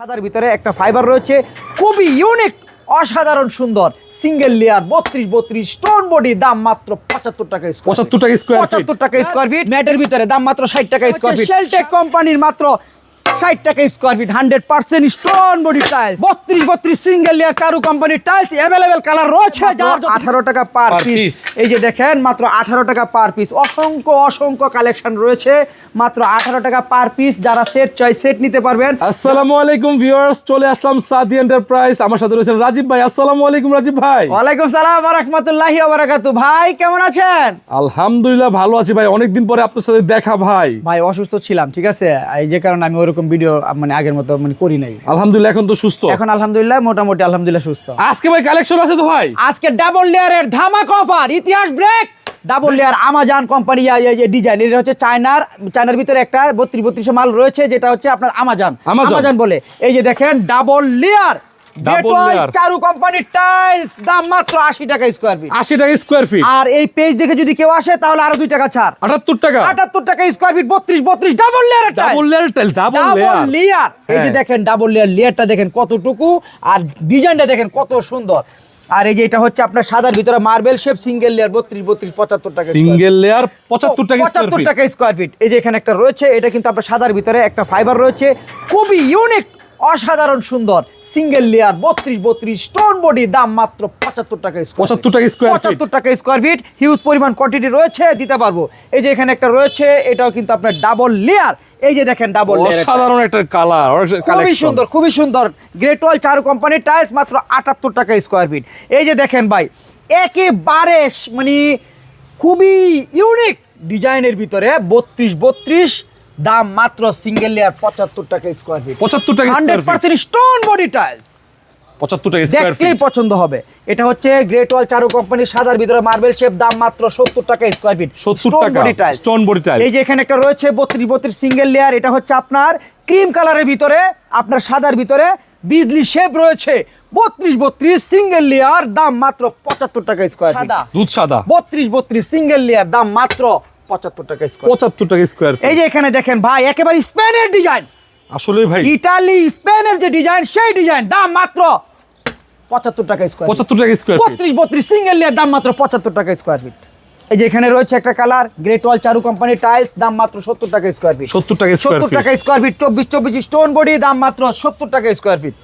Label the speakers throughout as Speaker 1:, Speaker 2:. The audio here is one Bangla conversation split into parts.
Speaker 1: সাদার ভিতরে একটা ফাইবার রয়েছে খুবই ইউনিক অসাধারণ সুন্দর সিঙ্গেল লেয়ার বত্রিশ বত্রিশ স্টোন বডি দাম মাত্র পঁচাত্তর টাকা স্কোয়ার
Speaker 2: পঁচাত্তর টাকা স্কোয়ার ফিট
Speaker 1: পঁচাত্তর টাকা স্কোয়ার ফিট ম্যাটের ভিতরে দাম মাত্র ষাট টাকা স্কোয়ার ফিট সেলটেক কোম্পানির মাত্র ষাট টাকা square feet hundred percent stone body tiles বত্রিশ বত্রিশ সিঙ্গেল লেয়ার কোম্পানির টাইলস অ্যাভেলেবেল কালার রয়েছে আঠারো টাকা পার পিস এই যে দেখেন মাত্র আঠারো টাকা পার পিস অসংখ্য অসংখ্য কালেকশন রয়েছে মাত্র আঠারো টাকা পার পিস যারা সেট চাই সেট নিতে পারবেন।
Speaker 2: আসসালামু আলাইকুম ভিউয়ার্স চলে আসলাম সাদি এন্টারপ্রাইজ আমার সাথে রয়েছেন রাজীব ভাই। আসসালামু আলাইকুম রাজীব ভাই।
Speaker 1: ওয়ালাইকুম সালাম রহমতুল্লাহি বারাকাতু ভাই কেমন আছেন?
Speaker 2: আলহামদুলিল্লাহ ভালো আছি ভাই। অনেকদিন পরে আপনার সাথে দেখা ভাই।
Speaker 1: ভাই অসুস্থ ছিলাম ঠিক আছে? এই যে কারণে আমি ওরকম ভিডিও মানে আগের মতো মানে করি নাই।
Speaker 2: আলহামদুলিল্লাহ এখন তো সুস্থ।
Speaker 1: এখন আলহামদুলিল্লাহ মোটামুটি আলহামদুলিল্লাহ সুস্থ।
Speaker 2: আজকে ভাই কালেকশন আছে তো ভাই?
Speaker 1: আজকে ডাবল লেয়ারের ধামাক অফার ইতিহাস break double layer Amazon company design এটা হচ্ছে চায়নার চায়নার ভিতরে একটা বত্রিশ বত্রিশে মাল রয়েছে যেটা হচ্ছে আপনার আমাজন। আমাজন বলে। এই যে দেখেন ডাবল লেয়ার। চারু কোম্পানির টাইলস দাম মাত্র আশি টাকা স্কোয়ার ফিট
Speaker 2: আশি টাকা স্কোয়ার ফিট
Speaker 1: আর এই পেজ দেখে যদি কেউ আসে তাহলে আরও দুই টাকা ছাড়।
Speaker 2: আটাত্তর টাকা।
Speaker 1: আটাত্তর টাকা স্কোয়ার ফিট বত্রিশ বত্রিশ double layer
Speaker 2: double layer tile double layer
Speaker 1: এই যে
Speaker 2: হ্যাঁ।
Speaker 1: দেখেন ডাবল লেয়ার লেয়ারটা দেখেন কতটুকু আর ডিজাইনটা দেখেন কত সুন্দর। আর এই যে এটা হচ্ছে আপনার সাদার ভিতরে মার্বেল শেপ সিঙ্গেল লেয়ার বত্রিশ বত্রিশ পঁচাত্তর টাকা
Speaker 2: সিঙ্গেল লেয়ার পঁচাত্তর টাকা স্কোয়ার
Speaker 1: পঁচাত্তর টাকা স্কোয়ার ফিট এই যে এখানে একটা রয়েছে এটা কিন্তু আপনার সাদার ভিতরে একটা ফাইবার রয়েছে। খুবই ইউনিক অসাধারণ সুন্দর। সিঙ্গেল লেয়ার বত্রিশ বত্রিশ স্টোন বডি দাম মাত্র পঁচাত্তর টাকা স্কোয়ার
Speaker 2: পঁচাত্তর টাকা স্কোয়ার
Speaker 1: পঁচাত্তর টাকা স্কোয়ার ফিট হিউজ পরিমাণ কোয়ান্টিটি রয়েছে দিতে পারব। এই যে এখানে একটা রয়েছে এটাও কিন্তু আপনার ডাবল লেয়ার এই যে দেখেন ডাবল লেয়ার
Speaker 2: অসাধারণ একটা কালার
Speaker 1: খুবই সুন্দর খুবই সুন্দর। গ্রেট ওয়াল চারু কোম্পানির টাইলস মাত্র আটাত্তর টাকা স্কোয়ার ফিট এই যে দেখেন ভাই একেবারে মানে খুবই ইউনিক ডিজাইনের ভিতরে বত্রিশ বত্রিশ দাম মাত্র সিঙ্গেল লেয়ার পঁচাত্তর টাকা স্কোয়ার ফিট
Speaker 2: পঁচাত্তর টাকা
Speaker 1: hundred percent stone body tiles
Speaker 2: পঁচাত্তর টাকা স্কোয়ার
Speaker 1: দেখলেই
Speaker 2: ফিট
Speaker 1: পছন্দ হবে। এটা হচ্ছে গ্রেট ওয়াল চারু কোম্পানির সাদার ভিতরে মার্বেল শেপ দাম মাত্র সত্তর টাকা স্কোয়ার ফিট
Speaker 2: সত্তর টাকা স্টোন বডি টাইল
Speaker 1: এই যে এখানে একটা রয়েছে বত্রিশ বত্রিশ সিঙ্গেল লেয়ার এটা হচ্ছে আপনার ক্রিম কালারের ভিতরে আপনার সাদার ভিতরে বিজলি শেপ রয়েছে। বত্রিশ বত্রিশ সিঙ্গেল লেয়ার দাম মাত্র পঁচাত্তর টাকা স্কোয়ার সাদা।
Speaker 2: দুধ সাদা।
Speaker 1: বত্রিশ বত্রিশ সিঙ্গেল লেয়ার দাম মাত্র পঁচাত্তর টাকা স্কোয়ার
Speaker 2: পঁচাত্তর টাকা স্কোয়ার
Speaker 1: এই যে এখানে দেখেন ভাই একেবারে স্পেনের ডিজাইন
Speaker 2: আসলে ভাই
Speaker 1: ইটালি স্পেনের যে ডিজাইন সেই ডিজাইন দাম মাত্র পঁচাত্তর টাকা স্কোয়ার
Speaker 2: পঁচাত্তর টাকা স্কোয়ার
Speaker 1: বত্রিশ বত্রিশ সিঙ্গেল লেয়ার দাম মাত্র পঁচাত্তর টাকা স্কোয়ার ফিট এই যে এখানে রয়েছে একটা কালার গ্রেট ওয়াল চারু কোম্পানির টাইলস দাম মাত্র সত্তর টাকা স্কোয়ার ফিট
Speaker 2: সত্তর টাকা
Speaker 1: সত্তর টাকা স্কোয়ার ফিট চব্বিশ চব্বিশ স্টোন বডি দাম মাত্র সত্তর টাকা স্কোয়ার ফিট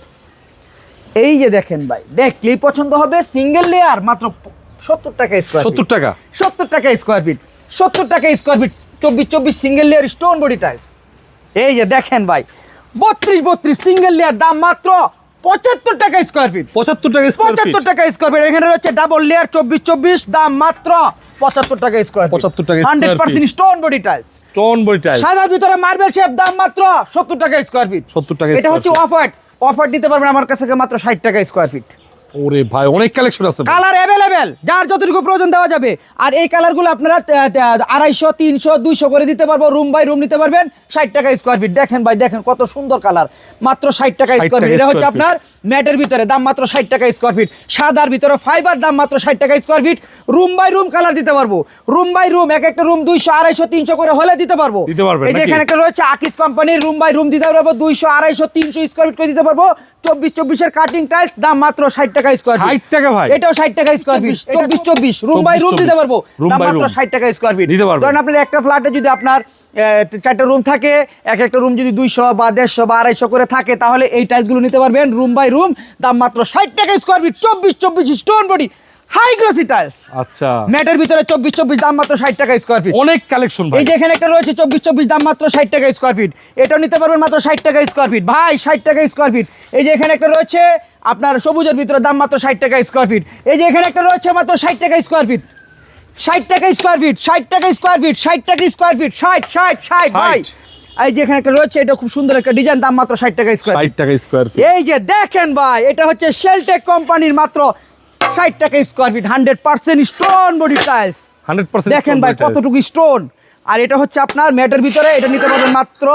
Speaker 1: এই যে দেখেন ভাই দেখলেই পছন্দ হবে সিঙ্গেল লেয়ার মাত্র সত্তর টাকা স্কোয়ার
Speaker 2: সত্তর টাকা
Speaker 1: সত্তর টাকা স্কোয়ার ফিট সত্তর টাকা স্কোয়ার ফিট চব্বিশ চব্বিশ single layer stone body tiles এই যে দেখেন ভাই বত্রিশ বত্রিশ সিঙ্গেল লেয়ার দাম মাত্র পঁচাত্তর টাকা স্কোয়ার ফিট
Speaker 2: পঁচাত্তর টাকা
Speaker 1: পঁচাত্তর টাকা স্কোয়ার ফিট এখানে রয়েছে ডাবল লেয়ার চব্বিশ চব্বিশ দাম মাত্র পঁচাত্তর টাকা স্কোয়ার
Speaker 2: 75 টাকা
Speaker 1: hundred percent stone body tiles
Speaker 2: stone body tile
Speaker 1: সাদার ভিতরে মার্বেল শেপ দাম মাত্র সত্তর টাকা স্কোয়ার ফিট
Speaker 2: 70 টাকা
Speaker 1: এটা হচ্ছে। অফার হোয়াইট দিতে পারবেন আমার কাছ মাত্র ষাট টাকা স্কোয়ার ফিট
Speaker 2: ওরে ভাই অনেক কালেকশন আছে।
Speaker 1: কালার অ্যাভেলেবেল যার যতটুকু প্রয়োজন দেওয়া যাবে। আর এই কালারগুলো আপনারা আড়াইশো তিনশো দুইশো করে দিতে পারব রুম বাই রুম নিতে পারবেন। ষাট টাকা স্কোয়ার ফিট দেখেন ভাই দেখেন কত সুন্দর কালার মাত্র ষাট টাকা স্কোয়ার ফিট এটা হচ্ছে আপনার ম্যাটের ভিতরে দাম মাত্র ষাট টাকা স্কোয়ার ফিট সাদার ভিতরে ফাইবার দাম মাত্র ষাট টাকা square feet room by room colour দিতে পারব। রুম বাই রুম এক একটা রুম দুইশো আড়াইশো তিনশো করে হলে দিতে পারব। এই যে এখানে একটা রয়েছে আকিস কোম্পানির রুম বাই রুম দিতে পারব দুইশো আড়াইশো তিনশো স্কোয়ার ফিট করে দিতে পারব। চব্বিশ চব্বিশের কাটিং টাইলস দাম মাত্র ষাট টাকা স্কোয়ার ফিট
Speaker 2: 60 টাকা ভাই।
Speaker 1: এটাও ষাট টাকা square feet room by room
Speaker 2: 24
Speaker 1: দিতে পারব। দাম মাত্র টাকা স্কোয়ার ফিট
Speaker 2: দিতে
Speaker 1: আপনার একটা ফ্ল্যাটে যদি আপনার চারটা রুম থাকে এক একটা রুম যদি দুইশো বা দেড়শো বা আড়াইশো করে থাকে তাহলে এই টাইলসগুলো নিতে পারবেন। রুম বাই রুম দাম মাত্র ষাট টাকা স্কোয়ার ফিট চব্বিশ চব্বিশ stone body high glossy tiles
Speaker 2: আচ্ছা
Speaker 1: ম্যাটের ভিতরে চব্বিশ চব্বিশ দাম মাত্র ষাট টাকা স্কোয়ার ফিট
Speaker 2: অনেক কালেকশন ভাই
Speaker 1: এই যে এখানে একটা রয়েছে চব্বিশ চব্বিশ দাম মাত্র ষাট টাকা স্কোয়ার ফিট এটাও নিতে পারবেন মাত্র ষাট টাকা স্কোয়ার ফিট ভাই ষাট টাকা স্কোয়ার ফিট এই যে এখানে একটা রয়েছে আপনার সবুজের ভিতরে দাম মাত্র ষাট টাকা স্কোয়ার ফিট এই যে এখানে একটা রয়েছে মাত্র ষাট টাকা স্কোয়ার ফিট ষাট টাকা স্কোয়ার ফিট ষাট টাকা স্কোয়ার ফিট ষাট টাকা স্কোয়ার ফিট ষাট ষাট ষাট ভাই এই যে এখানে একটা রয়েছে এটা খুব সুন্দর একটা ডিজাইন দাম মাত্র ষাট টাকা স্কোয়ার
Speaker 2: ষাট টাকা স্কোয়ার ফিট
Speaker 1: এই যে দেখেন ভাই এটা হচ্ছে শেলটেক কোম্পানির মাত্র ষাট টাকা square feet hundred percent stone body tiles
Speaker 2: hundred
Speaker 1: দেখেন ভাই কতটুকু স্টোন আর এটা হচ্ছে আপনার ম্যাটের ভিতরে এটা নিতে পারবেন মাত্র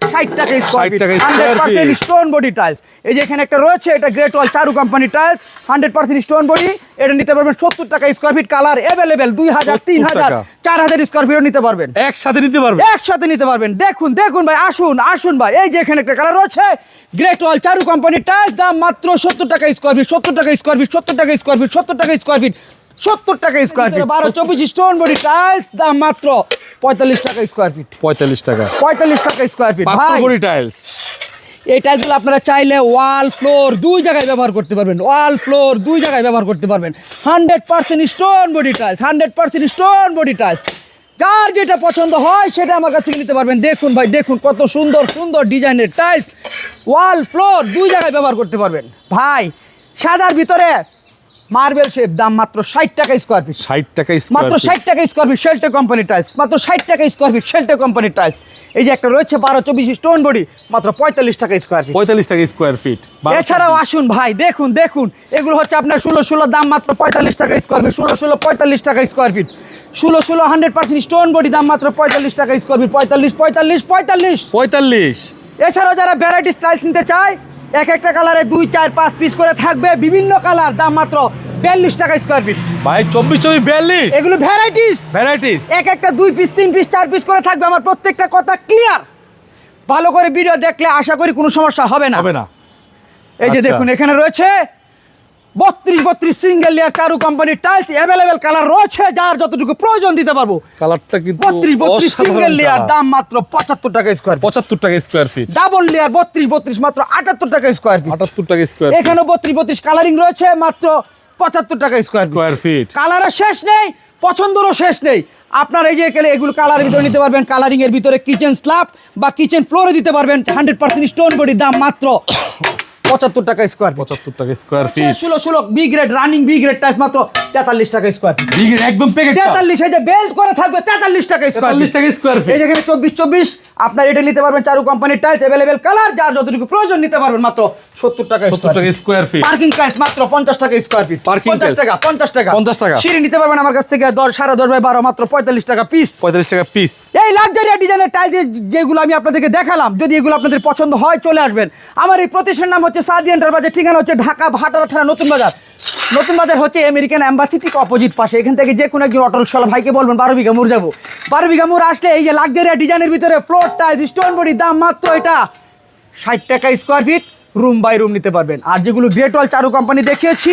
Speaker 1: ষাট টাকা square feet hundred percent. Stone body tiles এই যে এখানে একটা রয়েছে এটা গ্রেট ওয়াল চারু company tiles hundred percent stone body এটা নিতে পারবেন সত্তর টাকা স্কোয়ার ফিট কালার অ্যাভেলেবেল দুই হাজার তিন হাজার চার হাজার স্কোয়ার ফিটও নিতে পারবেন।
Speaker 2: একসাথে নিতে পারবে
Speaker 1: একসাথে নিতে পারবেন। দেখুন দেখুন ভাই আসুন আসুন ভাই। এই যে এখানে একটা কালার রয়েছে গ্রেট ওয়াল চারু কোম্পানির টাইলস দাম মাত্র সত্তর টাকা স্কোয়ার ফিট সত্তর টাকা স্কোয়ার ফিট সত্তর টাকা স্কোয়ার ফিট সত্তর টাকা স্কোয়ার ফিট সত্তর টাকা স্কোয়ার ফিট বারো চব্বিশ স্টোন বডি টাইলস দাম মাত্র পঁয়তাল্লিশ টাকা স্কোয়ার ফিট
Speaker 2: পঁয়তাল্লিশ টাকা।
Speaker 1: পঁয়তাল্লিশ টাকা স্কোয়ার ফিট
Speaker 2: কোটি টাইলস
Speaker 1: এই টাইলসগুলো আপনারা চাইলে ওয়াল ফ্লোর দুই জায়গায় ব্যবহার করতে পারবেন। ওয়াল ফ্লোর দুই জায়গায় ব্যবহার করতে পারবেন। Hundred percent stone body tiles hundred percent stone body tiles যার যেটা পছন্দ হয় সেটা আমার কাছ থেকে নিতে পারবেন। দেখুন ভাই দেখুন কত সুন্দর সুন্দর ডিজাইনের টাইলস ওয়াল ফ্লোর দুই জায়গায় ব্যবহার করতে পারবেন। ভাই সাদার ভিতরে মার্বেল শেপ দাম মাত্র ষাট টাকা স্কোয়ার ফিট
Speaker 2: ষাট টাকা
Speaker 1: মাত্র ষাট টাকা স্কোয়ার ফিট শেল্টে কোম্পানি টাইলস মাত্র ষাট টাকা স্কোয়ার ফিট শেল্টে কোম্পানি টাইলস এই যে একটা রয়েছে বারো চব্বিশ স্টোন বডি মাত্র পঁয়তাল্লিশ টাকা স্কোয়ার ফিট
Speaker 2: পঁয়তাল্লিশ টাকা স্কোয়ার ফিট
Speaker 1: এছাড়াও আসুন ভাই দেখুন দেখুন। এগুলো হচ্ছে আপনার ষোলো ষোলো দাম মাত্র পঁয়তাল্লিশ টাকা স্কোয়ার ফিট ষোলো ষোলো পঁয়তাল্লিশ টাকা স্কোয়ার ফিট ষোলো ষোলো হান্ড্রেড পার্সেন্ট স্টোন বডি দাম মাত্র পঁয়তাল্লিশ টাকা স্কোয়ার ফিট পঁয়তাল্লিশ পঁয়তাল্লিশ পঁয়তাল্লিশ।
Speaker 2: পঁয়তাল্লিশ।
Speaker 1: এছাড়াও যারা ভ্যারাইটি স্টাইলস নিতে চায় এক একটা কালারে দুই চার পাঁচ পিস করে থাকবে। বিভিন্ন কালার দাম মাত্র বিয়াল্লিশ টাকা স্কোয়ার ফিট
Speaker 2: ভাই চব্বিশ চব্বিশ বিয়াল্লিশ।
Speaker 1: এগুলো ভ্যারাইটিস
Speaker 2: ভ্যারাইটিস
Speaker 1: এক একটা দুই পিস তিন পিস চার পিস করে থাকবে। আমার প্রত্যেকটা কথা ক্লিয়ার ভালো করে ভিডিও দেখলে আশা করি কোনো সমস্যা হবে না।
Speaker 2: হবে না।
Speaker 1: এই যে
Speaker 2: আচ্ছা।
Speaker 1: দেখুন এখানে রয়েছে বত্রিশ বত্রিশ সিঙ্গেল লেয়ার কারু কোম্পানি টাইলস অ্যাভেলেবেল কালার রয়েছে যার যতটুকু প্রয়োজন দিতে পারব।
Speaker 2: কালারটা কিন্তু
Speaker 1: বত্রিশ বত্রিশ সিঙ্গেল লেয়ার দাম মাত্র পঁচাত্তর টাকা স্কোয়ার
Speaker 2: পঁচাত্তর টাকা স্কোয়ার ফিট
Speaker 1: ডাবল লেয়ার বত্রিশ বত্রিশ মাত্র আটাত্তর টাকা স্কোয়ার ফিট
Speaker 2: আটাত্তর টাকা স্কোয়ার
Speaker 1: এখানেও বত্রিশ বত্রিশ কালারিং রয়েছে মাত্র পঁচাত্তর টাকা স্কোয়ার
Speaker 2: স্কোয়ার ফিট
Speaker 1: কালারের শেষ নেই পছন্দেরও শেষ নেই। আপনার এই যে এখানে এগুলো কালারের ভিতরে নিতে পারবেন কালারিং এর ভিতরে কিচেন স্ল্যাব বা কিচেন ফ্লোরে দিতে পারবেন। হান্ড্রেড পার্সেন্ট স্টোন বডির দাম মাত্র পঁচাত্তর টাকা স্কোয়ার
Speaker 2: পঁচাত্তর টাকা স্কোয়ার ফিট
Speaker 1: ষোলো ষোলো B grade running B grade tiles মাত্র তেতাল্লিশ টাকা স্কোয়ার ফিট বি গ্রেড
Speaker 2: একদম প্যাকেট
Speaker 1: তেতাল্লিশ এই যে বেল্ট করে থাকবে তেতাল্লিশ টাকা স্কোয়ার
Speaker 2: তেতাল্লিশ টাকা স্কোয়ার ফিট
Speaker 1: এই যেখানে চব্বিশ চব্বিশ আপনার এটা নিতে পারবেন চারু কোম্পানির টাইলস অ্যাভেলেবেল কালার যার যতটুকু প্রয়োজন নিতে পারবেন মাত্র সত্তর টাকা
Speaker 2: সত্তর টাকা স্কোয়ার ফিট
Speaker 1: পার্কিং টাইলস মাত্র পঞ্চাশ টাকা স্কোয়ার ফিট পঞ্চাশ টাকা পঞ্চাশ টাকা।
Speaker 2: 50 টাকা।
Speaker 1: সিঁড়ি নিতে পারবেন আমার কাছ থেকে দশ সাড়ে দশ বাই বারো মাত্র পঁয়তাল্লিশ টাকা পিস
Speaker 2: পঁয়তাল্লিশ টাকা পিস
Speaker 1: এই লাক্সারিয়া ডিজাইনের টাইলস যেগুলো আমি আপনাদেরকে দেখালাম যদি এগুলো আপনাদের পছন্দ হয় চলে আসবেন। আমার এই প্রতিষ্ঠানের নাম হচ্ছে সাদি এন্টারপ্রাইজের ঠিকানা হচ্ছে ঢাকা ভাটারা থানা নতুন বাজার। নতুন বাজার হচ্ছে আমেরিকান অ্যাম্বাসি ঠিক অপোজিট পাশে। এখান থেকে যে কোনো একজন অটো রিক্সাওয়ালা ভাইকে বলবেন বারো বিঘা মুর যাব। বারো বিঘা মুর আসলে এই যে লাক্সারিয়া ডিজাইনের ভিতরে ফ্লোর টাইলস স্টোন বডি দাম মাত্র এটা ষাট টাকা square feet room by room নিতে পারবেন। আর যেগুলো গ্রেট ওয়াল চারু কোম্পানি দেখিয়েছি,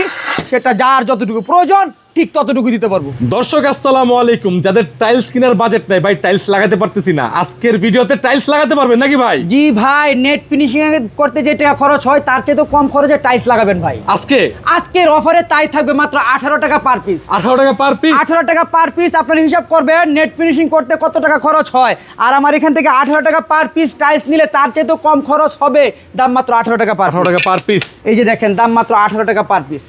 Speaker 1: সেটা যার যতটুকু প্রয়োজন ঠিক ততটুকু দিতে পারব।
Speaker 2: দর্শক আসসালামু আলাইকুম। যাদের টাইলস কেনার বাজেট নাই ভাই টাইলস লাগাতে পারতেছি না। আজকের ভিডিওতে টাইলস লাগাতে পারবেন নাকি ভাই?
Speaker 1: জি ভাই নেট ফিনিশিং করতে যে টাকা খরচ হয় তার চেয়ে তো কম খরচে টাইলস লাগাবেন ভাই।
Speaker 2: আজকে?
Speaker 1: আজকের অফারে তাই থাকবে মাত্র আঠারো টাকা পার পিস
Speaker 2: আঠারো টাকা পার পিস
Speaker 1: আঠারো টাকা পার পিস আপনার হিসাব করবেন নেট ফিনিশিং করতে কত টাকা খরচ হয়। আর আমার এখান থেকে আঠারো টাকা পার পিস টাইলস নিলে তার চেয়ে তো কম খরচ হবে। দাম মাত্র আঠারো টাকা পার
Speaker 2: আঠারো টাকা পার পিস
Speaker 1: এই যে দেখেন দাম মাত্র আঠারো টাকা পার পিস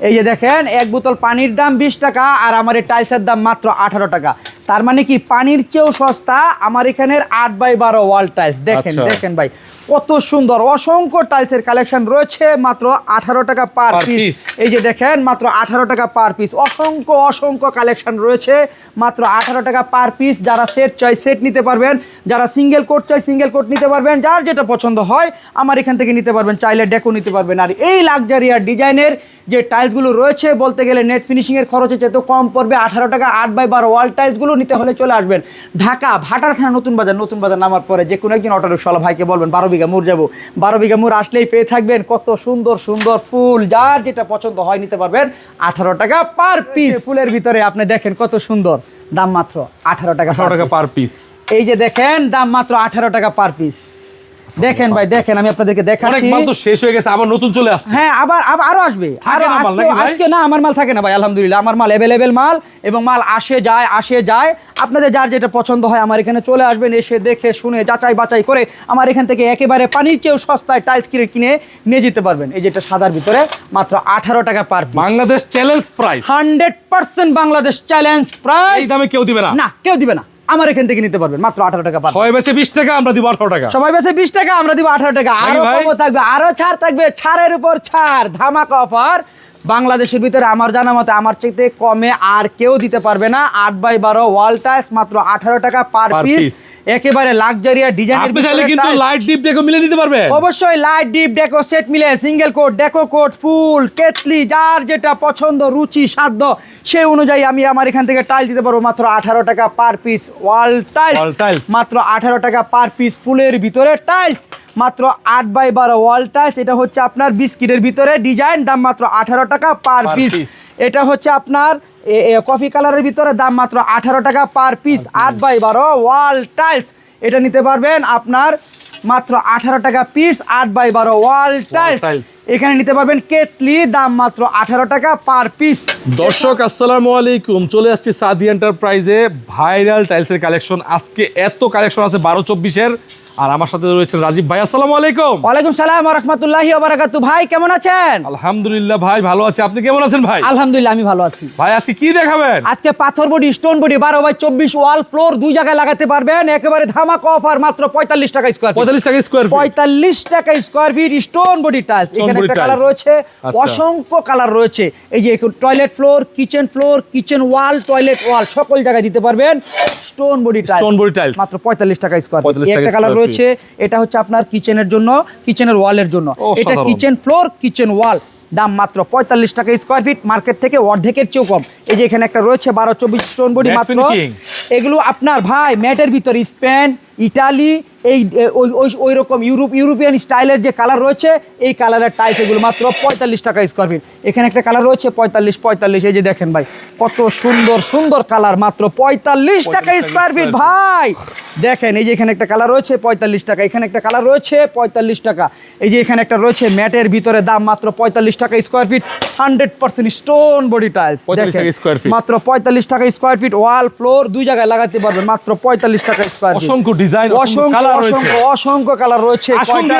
Speaker 1: এই যে দেখেন এক বোতল পানির দাম বিশ টাকা আর আমার এই টাইলসের দাম মাত্র আঠারো টাকা। তার মানে কি পানির চেয়েও সস্তা আমার এখানের আট বাই বারো ওয়াল টাইলস দেখেন
Speaker 2: আচ্ছা।
Speaker 1: দেখেন ভাই কত সুন্দর অসংখ্য টাইলসের কালেকশন রয়েছে মাত্র আঠারো টাকা পার পিস এই যে দেখেন মাত্র আঠারো টাকা পার পিস অসংখ্য অসংখ্য কালেকশন রয়েছে মাত্র আঠারো টাকা পার পিস যারা সেট চাই সেট নিতে পারবেন। যারা সিঙ্গেল কোট চাই সিঙ্গেল কোট নিতে পারবেন। যার যেটা পছন্দ হয় আমার এখান থেকে নিতে পারবেন। চাইলে ডেকো নিতে পারবেন। আর এই লাক্সারিয়ার ডিজাইনের যে টাইলসগুলো রয়েছে বলতে গেলে নেট ফিনিশিংয়ের খরচ হচ্ছে তো কম পড়বে আঠারো টাকা আট বাই বারো ওয়াল টাইলসগুলো নিতে হলে চলে আসবেন। ঢাকা ভাটার থানা নতুন বাজার নতুন বাজার নামার পরে যে কোনো একজন অটো রিক্সাওয়ালা ভাইকে বলবেন বারো বিঘা মুর যাব। বারো বিঘা মুর আসলেই পেয়ে থাকবেন কত সুন্দর সুন্দর ফুল যার যেটা পছন্দ হয় নিতে পারবেন। আঠারো টাকা পার পিস ফুলের ভিতরে আপনি দেখেন কত সুন্দর দাম মাত্র আঠারো টাকা
Speaker 2: টাকা পার পিস
Speaker 1: এই যে দেখেন দাম মাত্র আঠারো টাকা পার পিস দেখেন ভাই দেখেন আমি আপনাদেরকে দেখাচ্ছি।
Speaker 2: মাল তো শেষ হয়ে গেছে আবার নতুন চলে আসছে।
Speaker 1: হ্যাঁ আবার আরও আসবে।
Speaker 2: আরও
Speaker 1: আজকে না আমার মাল থাকে না ভাই আলহামদুলিল্লাহ আমার মাল অ্যাভেলেবেল মাল এবং মাল আসে যায় আসে যায়। আপনাদের যার যেটা পছন্দ হয় আমার এখানে চলে আসবেন এসে দেখে শুনে যাচাই বাছাই করে আমার এখান থেকে একেবারে পানির চেয়েও সস্তায় টাইলস কিনে কিনে নিয়ে যেতে পারবেন। এই যেটা সাদার ভিতরে মাত্র আঠারো টাকা per
Speaker 2: Bangladesh challenge price
Speaker 1: hundred percent Bangladesh challenge price
Speaker 2: এই দামে কেউ দিবে না?
Speaker 1: না কেউ দিবে না। আমার এখান থেকে নিতে পারবেন মাত্র আঠারো টাকা
Speaker 2: সবাই বেছে বিশ টাকা আমরা দিব আঠারো টাকা।
Speaker 1: সবাই বেছে বিশ টাকা আমরা দিব আঠারো টাকা। আরও থাকবে আরও ছাড় থাকবে ছাড়ের উপর ছাড়। ধামাকা অফার বাংলাদেশের ভিতরে আমার জানা মতে আমার চাইতে কমে আর কেউ দিতে পারবে না। আট বাই বারো ওয়াল টাইলস মাত্র আঠারো টাকা পার পিস একেবারে লাক্সারিয়া ডিজাইনের
Speaker 2: আপনি কিন্তু লাইট ডিপ ডেকো মিলে দিতে পারবে।
Speaker 1: অবশ্যই লাইট ডিপ ডেকো সেট মিলে। Single coat deco coat full কেতলি যার যেটা পছন্দ রুচি সাধ্য সেই অনুযায়ী আমি আমার এখান থেকে টাইল দিতে পারব মাত্র আঠারো টাকা পার পিস ওয়াল টাইলস। মাত্র আঠারো টাকা পার পিস ফুলের ভিতরে টাইলস মাত্র আট বাই বারো ওয়াল টাইলস এটা হচ্ছে আপনার বিস্কিটের ভিতরে ডিজাইন দাম মাত্র আঠারো টাকা পার পিস এটা হচ্ছে আপনার কফি কালারের ভিতরে দাম মাত্র আঠারো টাকা পার পিস আট বাই বারো ওয়াল টাইলস এটা নিতে পারবেন আপনার মাত্র আঠারো টাকা পিস আট বাই বারো ওয়াল টাইলস। এখানে নিতে পারবেন কেতলি দাম মাত্র আঠারো টাকা পার পিস
Speaker 2: দর্শক আসসালামু আলাইকুম। চলে আসছি সাদি এন্টারপ্রাইজে ভাইরাল টাইলসের কালেকশন আজকে এত কালেকশন আছে বারো চব্বিশের। আর আমার সাথে রয়েছেন রাজীব ভাই আসসালামু আলাইকুম।
Speaker 1: ওয়ালাইকুম সালাম রহমতুল্লাহি ওবারাকাতু ভাই কেমন আছেন?
Speaker 2: আলহামদুলিল্লাহ ভাই ভালো আছে। আপনি কেমন আছেন ভাই?
Speaker 1: আলহামদুলিল্লাহ আমি ভালো আছি।
Speaker 2: ভাই আজকে কি দেখাবেন?
Speaker 1: আজকে পাথর বডি স্টোন বডি বারো বাই চব্বিশ ওয়াল ফ্লোর দুই জায়গায় লাগাতে পারবেন। একেবারে ধামাকা অফার মাত্র পঁয়তাল্লিশ টাকা স্কোয়ার
Speaker 2: পঁয়তাল্লিশ টাকা স্কোয়ার
Speaker 1: পঁয়তাল্লিশ টাকা square feet stone body tiles এখানে একটা কালার রয়েছে
Speaker 2: আচ্ছা।
Speaker 1: অসংখ্য কালার রয়েছে। এই যে toilet floor kitchen floor kitchen wall toilet wall সকল জায়গায় দিতে পারবেন। Stone body tiles
Speaker 2: Stone body tiles।
Speaker 1: মাত্র পঁয়তাল্লিশ টাকা স্কোয়ার
Speaker 2: 45 টাকা
Speaker 1: কালার রয়েছে এটা হচ্ছে আপনার কিচেনের জন্য কিচেনের ওয়ালের জন্য। এটা কিচেন ফ্লোর কিচেন ওয়াল দাম মাত্র পঁয়তাল্লিশ টাকা স্কোয়ার ফিট মার্কেট থেকে অর্ধেকের চেয়েও কম। এই যে এখানে একটা রয়েছে বারো চব্বিশ স্টোন বডি মাত্র। এগুলো আপনার ভাই ম্যাটের ভিতর স্পেন ইটালি এই ওই ওই রকম ইউরোপ ইউরোপিয়ান স্টাইলের যে কালার রয়েছে এই কালারের টাইলস এগুলো মাত্র পঁয়তাল্লিশ টাকা স্কোয়ার ফিট এখানে একটা কালার রয়েছে পঁয়তাল্লিশ পঁয়তাল্লিশ এই যে দেখেন ভাই কত সুন্দর সুন্দর কালার মাত্র পঁয়তাল্লিশ টাকা স্কোয়ার ফিট ভাই। দেখেন এই যে এখানে একটা কালার রয়েছে পঁয়তাল্লিশ টাকা। এখানে একটা কালার রয়েছে পঁয়তাল্লিশ টাকা। এই যে এখানে একটা রয়েছে ম্যাটের ভিতরে দাম মাত্র পঁয়তাল্লিশ টাকা square feet hundred percent stone body tiles
Speaker 2: 45 টাকা square feet।
Speaker 1: মাত্র পঁয়তাল্লিশ টাকা স্কোয়ার ফিট ওয়াল ফ্লোর দুই জায়গায় লাগাতে পারবেন মাত্র পঁয়তাল্লিশ টাকা স্কোয়ার ফিট
Speaker 2: ডিজাইন কালার রয়েছে।
Speaker 1: অসংখ্য কালার রয়েছে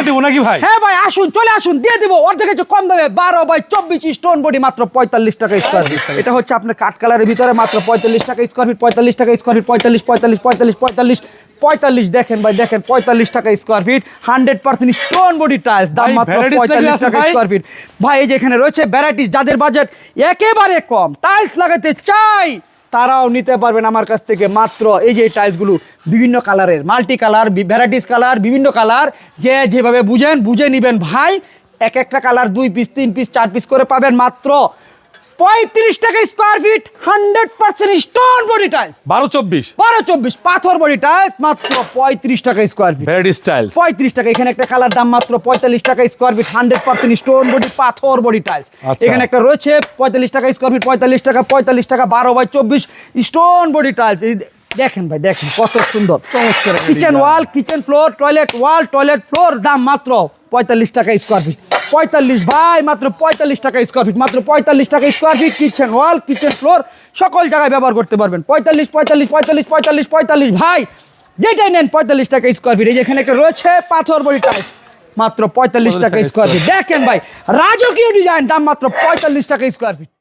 Speaker 2: দেবো নাকি ভাই?
Speaker 1: হ্যাঁ ভাই আসুন চলে আসুন দিয়ে দিব। অর্ধেক একটু কম দামে বারো বাই চব্বিশ স্টোন বডি মাত্র পঁয়তাল্লিশ টাকা স্কোয়ার ফিট এটা হচ্ছে আপনার কাঠ কালারের ভিতরে মাত্র পঁয়তাল্লিশ টাকা স্কোয়ার ফিট পঁয়তাল্লিশ টাকা স্কোয়ার ফিট পঁয়তাল্লিশ পঁয়তাল্লিশ পঁয়তাল্লিশ পঁয়তাল্লিশ পঁয়তাল্লিশ দেখেন ভাই দেখেন পঁয়তাল্লিশ টাকা square feet hundred percent stone body tiles দাম মাত্র পঁয়তাল্লিশ টাকা স্কোয়ার ফিট ভাই। এই যে এখানে রয়েছে ভ্যারাইটিস যাদের বাজেট একেবারে কম টাইলস লাগাতে চাই তারাও নিতে পারবেন আমার কাছ থেকে মাত্র এই যে টাইলসগুলো বিভিন্ন কালারের মাল্টি কালার ভ্যারাইটিস কালার বিভিন্ন কালার যে যেভাবে বুঝেন, বুঝে নেবেন ভাই। এক একটা কালার দুই পিস তিন পিস চার পিস করে পাবেন মাত্র। পঁয়ত্রিশ টাকা square feet hundred percent stone body tiles
Speaker 2: বারো চব্বিশ।
Speaker 1: বারো চব্বিশ পাথর বডি টাইলস মাত্র পঁয়ত্রিশ টাকা স্কোয়ার ফিট
Speaker 2: ভ্যারাইটি স্টাইলস
Speaker 1: পঁয়ত্রিশ টাকা এখানে একটা কালার দাম মাত্র পঁয়তাল্লিশ টাকা square feet hundred percent stone body পাথর বডি টাইলস
Speaker 2: আচ্ছা।
Speaker 1: এখানে একটা রয়েছে পঁয়তাল্লিশ টাকা স্কোয়ার ফিট পঁয়তাল্লিশ টাকা পঁয়তাল্লিশ টাকা বারো বাই চব্বিশ স্টোন বডি টাইলস দেখেন ভাই দেখেন কত সুন্দর। Kitchen. Wall kitchen floor toilet wall toilet floor দাম মাত্র পঁয়তাল্লিশ টাকা স্কোয়ার ফিট পঁয়তাল্লিশ ভাই মাত্র পঁয়তাল্লিশ টাকা স্কোয়ার ফিট মাত্র পঁয়তাল্লিশ টাকা square feet kitchen wall kitchen floor সকল জায়গায় ব্যবহার করতে পারবেন। পঁয়তাল্লিশ পঁয়তাল্লিশ পঁয়তাল্লিশ পঁয়তাল্লিশ পঁয়তাল্লিশ ভাই যেটাই নেন পঁয়তাল্লিশ টাকা স্কোয়ার ফিট এই যেখানে একটা রয়েছে পাথর বড়ি টাইপ মাত্র পঁয়তাল্লিশ
Speaker 2: টাকা
Speaker 1: স্কোয়ার ফিট দেখেন ভাই রাজকীয় ডিজাইন দাম মাত্র পঁয়তাল্লিশ টাকা স্কোয়ার ফিট